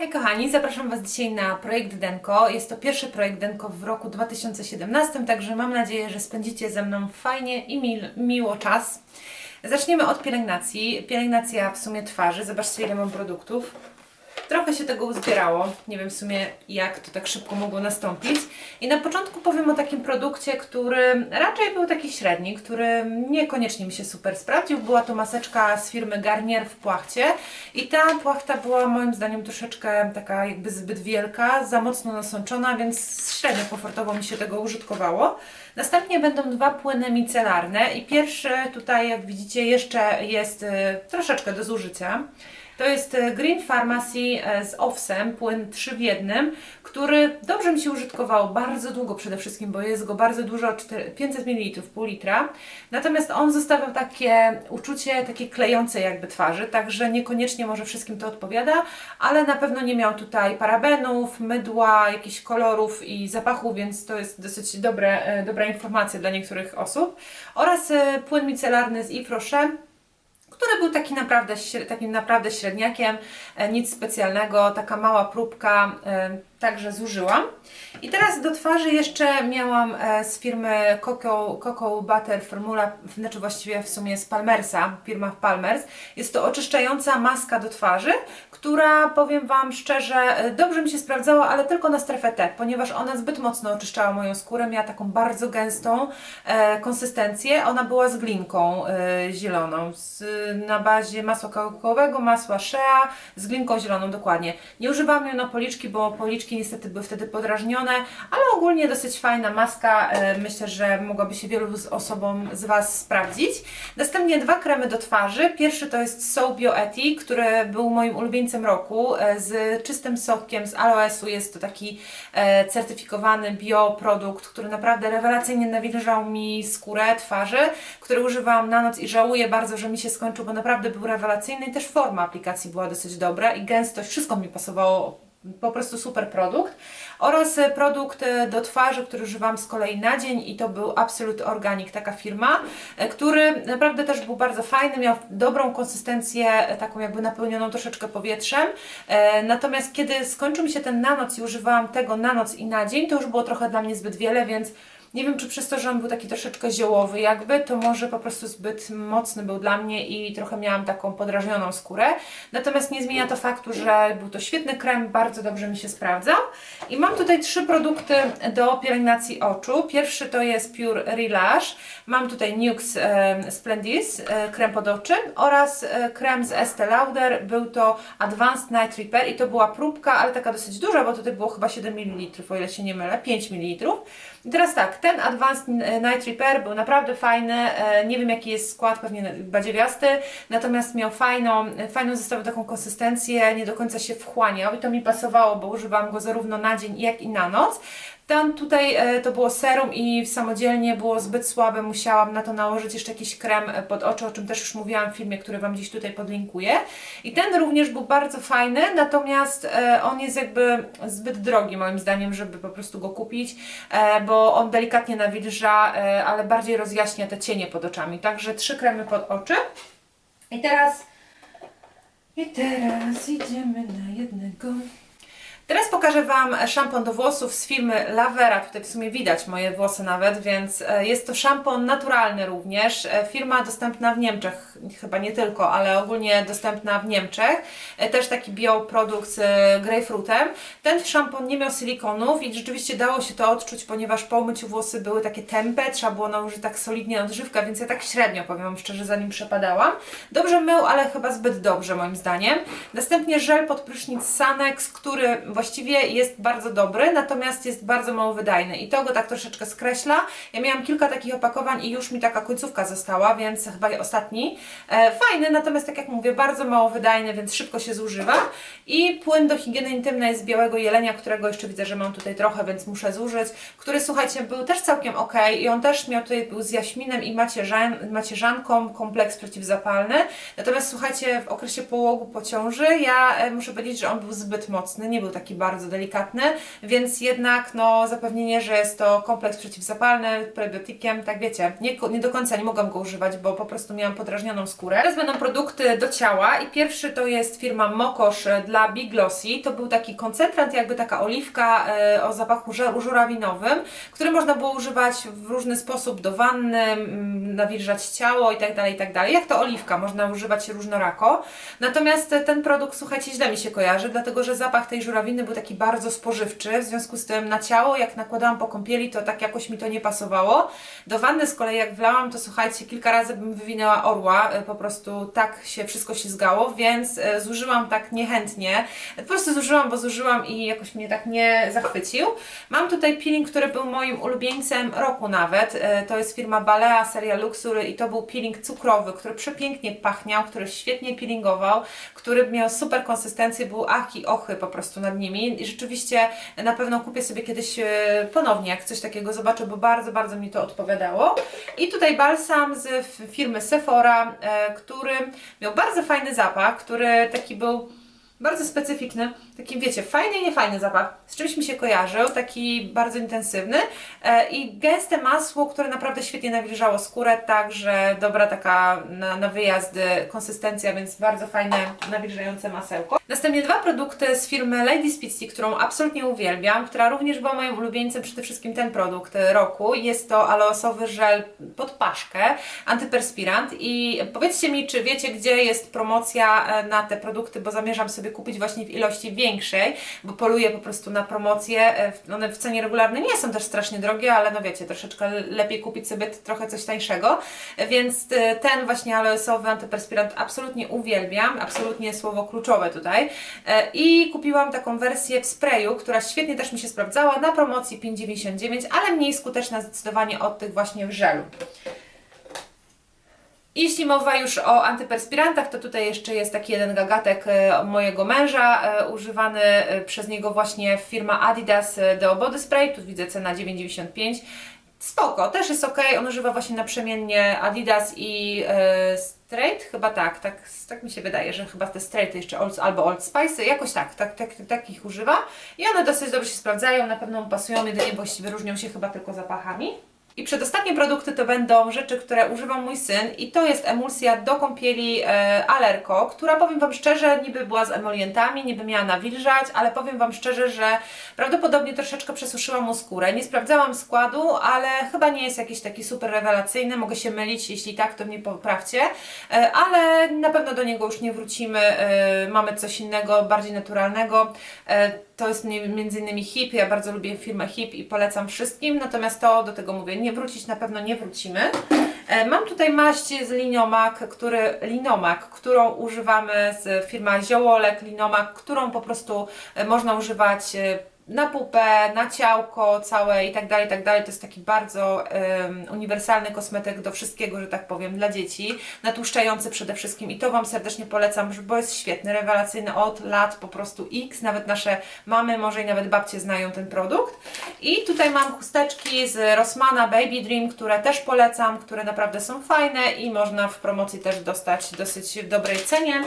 Hej kochani, zapraszam Was dzisiaj na projekt Denko. Jest to pierwszy projekt Denko w roku 2017, także mam nadzieję, że spędzicie ze mną fajnie i mil, miło czas. Zaczniemy od pielęgnacji. Pielęgnacja w sumie twarzy. Zobaczcie ile mam produktów. Trochę się tego uzbierało. Nie wiem w sumie jak to tak szybko mogło nastąpić. I na początku powiem o takim produkcie, który raczej był taki średni, który niekoniecznie mi się super sprawdził. Była to maseczka z firmy Garnier w płachcie. I ta płachta była moim zdaniem troszeczkę taka jakby zbyt wielka, za mocno nasączona, więc średnio komfortowo mi się tego użytkowało. Następnie będą dwa płyny micelarne i pierwszy tutaj jak widzicie jeszcze jest y, troszeczkę do zużycia. To jest e, Green Pharmacy e, z Owsem, płyn 3 w jednym, który dobrze mi się użytkował bardzo długo przede wszystkim, bo jest go bardzo dużo, 4 500 ml, pół litra. Natomiast on zostawiał takie uczucie takie klejące jakby twarzy, także niekoniecznie może wszystkim to odpowiada, ale na pewno nie miał tutaj parabenów, mydła, jakichś kolorów i zapachów, więc to jest dosyć dobre, e, dobra informacja dla niektórych osób. Oraz e, płyn micelarny z Rocher, który był taki naprawdę, takim naprawdę średniakiem, e, nic specjalnego, taka mała próbka, e, także zużyłam. I teraz do twarzy jeszcze miałam e, z firmy Coco, Coco Butter Formula, znaczy właściwie w sumie z Palmersa, firma Palmers. Jest to oczyszczająca maska do twarzy, która powiem Wam szczerze, e, dobrze mi się sprawdzała, ale tylko na strefę T, ponieważ ona zbyt mocno oczyszczała moją skórę, miała taką bardzo gęstą e, konsystencję. Ona była z glinką e, zieloną, z, na bazie masła kakaowego, masła shea, z glinką zieloną dokładnie. Nie używałam ją na policzki, bo policzki niestety były wtedy podrażnione, ale ogólnie dosyć fajna maska. E, myślę, że mogłaby się wielu z osobom z Was sprawdzić. Następnie dwa kremy do twarzy. Pierwszy to jest So Bioeti, który był moim ulubieńcem roku e, z czystym sokiem z aloesu. Jest to taki e, certyfikowany bioprodukt, który naprawdę rewelacyjnie nawilżał mi skórę twarzy, który używałam na noc i żałuję bardzo, że mi się skończył, bo naprawdę był rewelacyjny i też forma aplikacji była dosyć dobra i gęstość, wszystko mi pasowało po prostu super produkt. Oraz e, produkt e, do twarzy, który używam z kolei na dzień i to był Absolute Organic, taka firma, e, który naprawdę też był bardzo fajny, miał dobrą konsystencję, taką jakby napełnioną troszeczkę powietrzem. Natomiast kiedy skończył mi się ten na noc i używałam tego na noc i na dzień, to już było trochę dla mnie zbyt wiele, więc nie wiem, czy przez to, że on był taki troszeczkę ziołowy jakby, to może po prostu zbyt mocny był dla mnie i trochę miałam taką podrażnioną skórę. Natomiast nie zmienia to faktu, że był to świetny krem, bardzo dobrze mi się sprawdzał. I mam tutaj trzy produkty do pielęgnacji oczu. Pierwszy to jest Pure Relash. Mam tutaj Nux e, Splendis, e, krem pod oczy oraz e, krem z Estee Lauder. Był to Advanced Night Repair i to była próbka, ale taka dosyć duża, bo tutaj było chyba 7 ml, o ile się nie mylę, 5 ml. I teraz tak, ten Advanced Night Repair był naprawdę fajny. E, Nie wiem jaki jest skład, pewnie badziewiasty, natomiast miał fajną, fajną zostawił taką konsystencję, nie do końca się wchłaniał i to mi pasowało, bo używałam go zarówno na dzień, jak i na noc. Tam tutaj e, to było serum i samodzielnie było zbyt słabe, musiałam na to nałożyć jeszcze jakiś krem e, pod oczy, o czym też już mówiłam w filmie, który Wam gdzieś tutaj podlinkuję. I ten również był bardzo fajny, natomiast e, on jest jakby zbyt drogi moim zdaniem, żeby po prostu go kupić, bo on delikatnie nawilża, ale bardziej rozjaśnia te cienie pod oczami. Także trzy kremy pod oczy. I teraz... I teraz idziemy na jednego. Teraz pokażę Wam szampon do włosów z firmy Lavera. Tutaj w sumie widać moje włosy nawet, więc e, jest to szampon naturalny również. E, Firma dostępna w Niemczech, chyba nie tylko, ale ogólnie dostępna w Niemczech. E, Też taki bioprodukt z grejpfrutem. Ten szampon nie miał silikonów i rzeczywiście dało się to odczuć, ponieważ po umyciu włosy były takie tępe, trzeba było nałożyć tak solidnie odżywka, więc ja tak średnio, powiem szczerze, za nim przepadałam. Dobrze mył, ale chyba zbyt dobrze moim zdaniem. Następnie żel pod prysznic Sanex, który właściwie jest bardzo dobry, natomiast jest bardzo mało wydajny i to go tak troszeczkę skreśla. Ja miałam kilka takich opakowań i już mi taka końcówka została, więc chyba ostatni. E, fajny, natomiast tak jak mówię, bardzo mało wydajny, więc szybko się zużywa. I płyn do higieny intymnej z białego jelenia, którego jeszcze widzę, że mam tutaj trochę, więc muszę zużyć, który słuchajcie, był też całkiem ok i on też miał tutaj, był z jaśminem i macierzan, macierzanką, kompleks przeciwzapalny. Natomiast słuchajcie, w okresie połogu po ciąży ja e, muszę powiedzieć, że on był zbyt mocny, nie był taki bardzo delikatny, więc jednak no, zapewnienie, że jest to kompleks przeciwzapalny, prebiotikiem, tak wiecie, nie, nie do końca nie mogłam go używać, bo po prostu miałam podrażnioną skórę. Teraz będą produkty do ciała i pierwszy to jest firma Mokosz dla Big Glossy. To był taki koncentrant, jakby taka oliwka e, o zapachu żurawinowym, który można było używać w różny sposób do wanny, nawilżać ciało i tak dalej, i tak. Jak to oliwka, można używać różnorako. Natomiast ten produkt, słuchajcie, źle mi się kojarzy, dlatego że zapach tej żurawiny był taki bardzo spożywczy, w związku z tym na ciało, jak nakładałam po kąpieli, to tak jakoś mi to nie pasowało. Do wanny z kolei jak wlałam, to słuchajcie, kilka razy bym wywinęła orła, e, po prostu tak się wszystko ślizgało, więc e, zużyłam tak niechętnie. Po prostu zużyłam, bo zużyłam i jakoś mnie tak nie zachwycił. Mam tutaj peeling, który był moim ulubieńcem roku nawet. E, To jest firma Balea, seria Luxury i to był peeling cukrowy, który przepięknie pachniał, który świetnie peelingował, który miał super konsystencję, był ach i ochy po prostu nad nimi i rzeczywiście na pewno kupię sobie kiedyś e, ponownie, jak coś takiego zobaczę, bo bardzo, bardzo mi to odpowiadało. I tutaj balsam z firmy Sephora, e, który miał bardzo fajny zapach, który taki był bardzo specyficzny, taki wiecie, fajny i niefajny zapach, z czymś mi się kojarzył, taki bardzo intensywny e, i gęste masło, które naprawdę świetnie nawilżało skórę, także dobra taka na, na wyjazdy konsystencja, więc bardzo fajne nawilżające masełko. Następnie dwa produkty z firmy Lady Speedsy, którą absolutnie uwielbiam, która również była moim ulubieńcem, przede wszystkim ten produkt e, roku. Jest to aloesowy żel pod paszkę, antyperspirant i powiedzcie mi, czy wiecie, gdzie jest promocja e, na te produkty, bo zamierzam sobie kupić właśnie w ilości większej, bo poluję po prostu na promocje. E, One w cenie regularnej nie są też strasznie drogie, ale no wiecie, troszeczkę lepiej kupić sobie trochę coś tańszego, więc e, ten właśnie aloesowy antyperspirant absolutnie uwielbiam, absolutnie słowo kluczowe tutaj E, i kupiłam taką wersję w sprayu, która świetnie też mi się sprawdzała na promocji 5,99, ale mniej skuteczna zdecydowanie od tych właśnie w żelu. Jeśli mowa już o antyperspirantach, to tutaj jeszcze jest taki jeden gagatek e, mojego męża, e, używany e, przez niego właśnie firma Adidas Deo Body Spray, tu widzę cena 9,95. Spoko, też jest ok, on używa właśnie naprzemiennie Adidas i Straight, chyba tak, tak, tak mi się wydaje, że chyba te Straight jeszcze Old, albo Old Spice, jakoś tak, tak, tak, tak ich używa. I one dosyć dobrze się sprawdzają, na pewno pasują, jedynie właściwie różnią się chyba tylko zapachami. I przedostatnie produkty to będą rzeczy, które używa mój syn i to jest emulsja do kąpieli e, która powiem Wam szczerze, niby była z emolientami, niby miała nawilżać, ale powiem Wam szczerze, że prawdopodobnie troszeczkę przesuszyła mu skórę. Nie sprawdzałam składu, ale chyba nie jest jakiś taki super rewelacyjny, mogę się mylić, jeśli tak, to mnie poprawcie, e, ale na pewno do niego już nie wrócimy, e, mamy coś innego, bardziej naturalnego. E, to jest między innymi HIP, ja bardzo lubię firmę HIP i polecam wszystkim, natomiast to do tego mówię, nie wrócić na pewno nie wrócimy. E, Mam tutaj maść z Linomak, który, Linomak, którą używamy z firma Ziołolek Linomak, którą po prostu e, można używać e, na pupę, na ciałko całe i tak dalej, i tak dalej. To jest taki bardzo em, uniwersalny kosmetyk do wszystkiego, że tak powiem, dla dzieci, natłuszczający przede wszystkim i to Wam serdecznie polecam, bo jest świetny, rewelacyjny od lat po prostu X, nawet nasze mamy, może i nawet babcie znają ten produkt. I tutaj mam chusteczki z Rossmana Baby Dream, które też polecam, które naprawdę są fajne i można w promocji też dostać dosyć w dobrej cenie.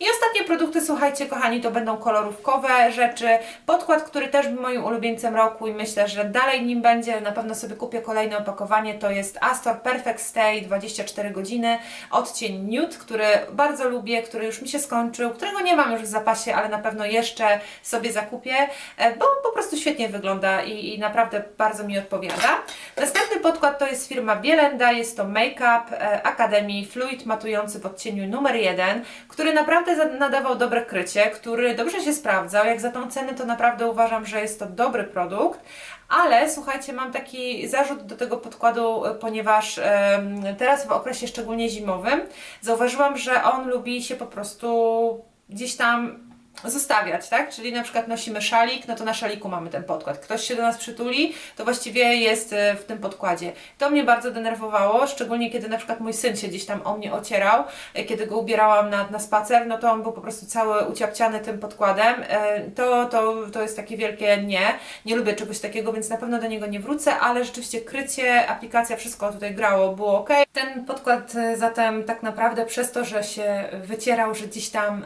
I ostatnie produkty, słuchajcie kochani, to będą kolorówkowe rzeczy. Podkład, który też był moim ulubieńcem roku i myślę, że dalej nim będzie. Na pewno sobie kupię kolejne opakowanie. To jest Astor Perfect Stay 24 godziny. Odcień Nude, który bardzo lubię, który już mi się skończył, którego nie mam już w zapasie, ale na pewno jeszcze sobie zakupię, e, bo po prostu świetnie wygląda i, i naprawdę bardzo mi odpowiada. Następny podkład to jest firma Bielenda, jest to Makeup e, Academy Fluid matujący w odcieniu numer 1, który naprawdę nadawał dobre krycie, który dobrze się sprawdzał. Jak za tą cenę, to naprawdę uważam, że jest to dobry produkt. Ale słuchajcie, mam taki zarzut do tego podkładu, e, ponieważ teraz w okresie szczególnie zimowym zauważyłam, że on lubi się po prostu gdzieś tam zostawiać, tak? Czyli na przykład nosimy szalik, no to na szaliku mamy ten podkład. Ktoś się do nas przytuli, to właściwie jest e, w tym podkładzie. To mnie bardzo denerwowało, szczególnie kiedy na przykład mój syn się gdzieś tam o mnie ocierał, e, kiedy go ubierałam na, na spacer, no to on był po prostu cały uciapciany tym podkładem. E, To, to, to jest takie wielkie nie. Nie lubię czegoś takiego, więc na pewno do niego nie wrócę, ale rzeczywiście krycie, aplikacja, wszystko tutaj grało, było ok. Ten podkład zatem tak naprawdę przez to, że się wycierał, że gdzieś tam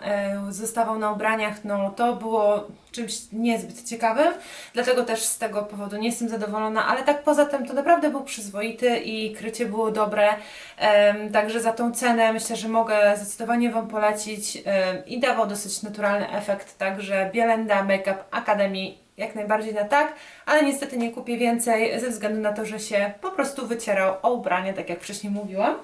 zostawał na ubraniach, ubraniach, no to było czymś niezbyt ciekawym, dlatego też z tego powodu nie jestem zadowolona, ale tak poza tym to naprawdę był przyzwoity i krycie było dobre, także za tą cenę myślę, że mogę zdecydowanie Wam polecić i dawał dosyć naturalny efekt, także Bielenda Makeup Academy jak najbardziej na tak, ale niestety nie kupię więcej ze względu na to, że się po prostu wycierał o ubranie, tak jak wcześniej mówiłam.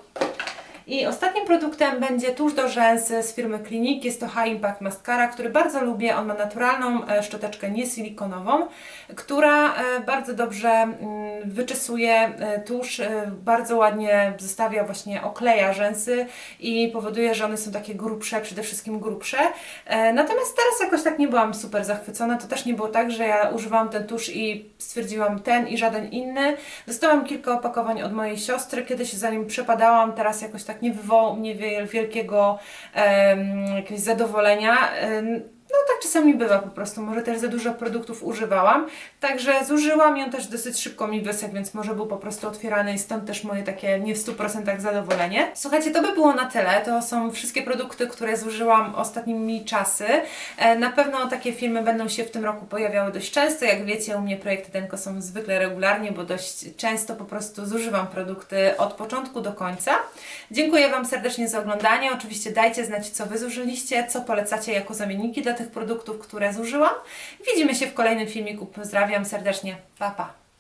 I ostatnim produktem będzie tusz do rzęs z firmy Clinique. Jest to High Impact Mascara, który bardzo lubię. On ma naturalną e, szczoteczkę niesilikonową, która e, bardzo dobrze mm, wyczesuje e, tusz, bardzo ładnie zostawia właśnie okleja rzęsy i powoduje, że one są takie grubsze, przede wszystkim grubsze. Natomiast teraz jakoś tak nie byłam super zachwycona. To też nie było tak, że ja używałam ten tusz i stwierdziłam ten i żaden inny. Dostałam kilka opakowań od mojej siostry, kiedyś za nim przepadałam, teraz jakoś tak nie wywołał mnie wiel- wielkiego em, jakiegoś zadowolenia. No tak czasami bywa po prostu, może też za dużo produktów używałam, także zużyłam on też dosyć szybko mi wysechł, więc może był po prostu otwierany i stąd też moje takie nie w 100% zadowolenie. Słuchajcie, to by było na tyle, to są wszystkie produkty, które zużyłam ostatnimi czasy. E, Na pewno takie filmy będą się w tym roku pojawiały dość często, jak wiecie u mnie projekty Denko są zwykle regularnie, bo dość często po prostu zużywam produkty od początku do końca. Dziękuję Wam serdecznie za oglądanie, oczywiście dajcie znać co Wy zużyliście, co polecacie jako zamienniki dla tych produktów, które zużyłam. Widzimy się w kolejnym filmiku. Pozdrawiam serdecznie. Pa, pa.